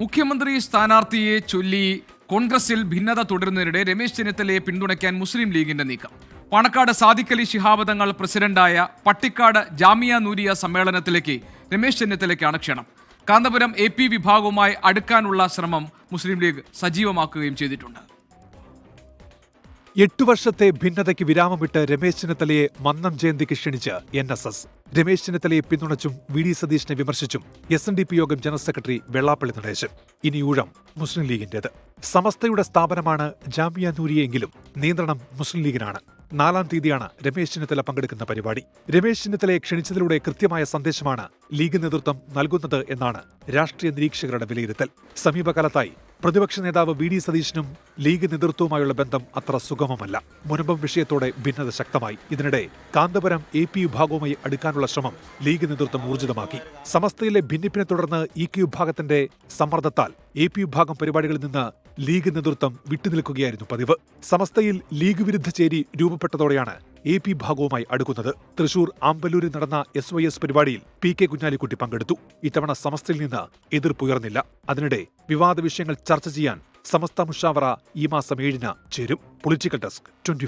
മുഖ്യമന്ത്രി സ്ഥാനാർത്ഥിയെ ചൊല്ലി കോൺഗ്രസിൽ ഭിന്നത തുടരുന്നതിനിടെ രമേശ് ചെന്നിത്തലയെ പിന്തുണയ്ക്കാൻ മുസ്ലിം ലീഗിന്റെ നീക്കം. പണക്കാട് സാദിഖലി ശിഹാബദങ്ങൾ പ്രസിഡന്റായ പട്ടിക്കാട് ജാമിയ നൂരിയ സമ്മേളനത്തിലേക്ക് രമേശ് ചെന്നിത്തലയ്ക്കാണ് ക്ഷണം. കാന്തപുരം എ പി വിഭാഗവുമായി അടുക്കാനുള്ള ശ്രമം മുസ്ലിം ലീഗ് സജീവമാക്കുകയും ചെയ്തിട്ടുണ്ട്. എട്ടു വർഷത്തെ ഭിന്നതയ്ക്ക് വിരാമമിട്ട് രമേശ് ചെന്നിത്തലയെ മന്നം ജയന്തിക്ക് ക്ഷണിച്ച് എൻ എസ് എസ്. രമേശ് ചെന്നിത്തലയെ പിന്തുണച്ചും വി ഡി സതീഷിനെ വിമർശിച്ചും എസ് എൻ ഡി പി യോഗം ജനറൽ സെക്രട്ടറി വെള്ളാപ്പള്ളി നടേശൻ. ഇനി ഊഴം മുസ്ലിം ലീഗിന്റേത്. സമസ്തയുടെ സ്ഥാപനമാണ് ജാമിയ നൂരിയെങ്കിലും നിയന്ത്രണം മുസ്ലിം ലീഗിനാണ്. നാലാം തീയതിയാണ് രമേശ് ചെന്നിത്തല പങ്കെടുക്കുന്ന പരിപാടി. രമേശ് ചെന്നിത്തലയെ ക്ഷണിച്ചതിലൂടെ കൃത്യമായ സന്ദേശമാണ് ലീഗ് നേതൃത്വം നൽകുന്നത് എന്നാണ് രാഷ്ട്രീയ നിരീക്ഷകരുടെ വിലയിരുത്തൽ. സമീപകാലത്തായി പ്രതിപക്ഷ നേതാവ് വി ഡി സതീശനും ലീഗ് നേതൃത്വവുമായുള്ള ബന്ധം അത്ര സുഗമമല്ല. മുനമ്പം വിഷയത്തോടെ ഭിന്നത ശക്തമായി. ഇതിനിടെ കാന്തപുരം എ പി വിഭാഗവുമായി അടുക്കാനുള്ള ശ്രമം ലീഗ് നേതൃത്വം ഊർജിതമാക്കി. സമസ്തയിലെ ഭിന്നിപ്പിനെ തുടർന്ന് ഇ കെ വിഭാഗത്തിന്റെ സമ്മർദ്ദത്താൽ എ പി വിഭാഗം പരിപാടികളിൽ നിന്ന് ലീഗ് നേതൃത്വം വിട്ടുനിൽക്കുകയായിരുന്നു പതിവ്. സമസ്തയിൽ ലീഗ് വിരുദ്ധ ചേരി രൂപപ്പെട്ടതോടെയാണ് എ പി ഭാഗവുമായി അടുക്കുന്നത്. തൃശൂർ ആമ്പല്ലൂരിൽ നടന്ന എസ് വൈ എസ് പരിപാടിയിൽ പി കെ കുഞ്ഞാലിക്കുട്ടി പങ്കെടുത്തു. ഇത്തവണ സമസ്തയിൽ നിന്ന് എതിർപ്പുയർന്നില്ല അതിനിടെ വിവാദ വിഷയങ്ങൾ ചർച്ച ചെയ്യാൻ സമസ്ത മുഷാവറ ഈ മാസം ഏഴിന് ചേരും. Political desk twenty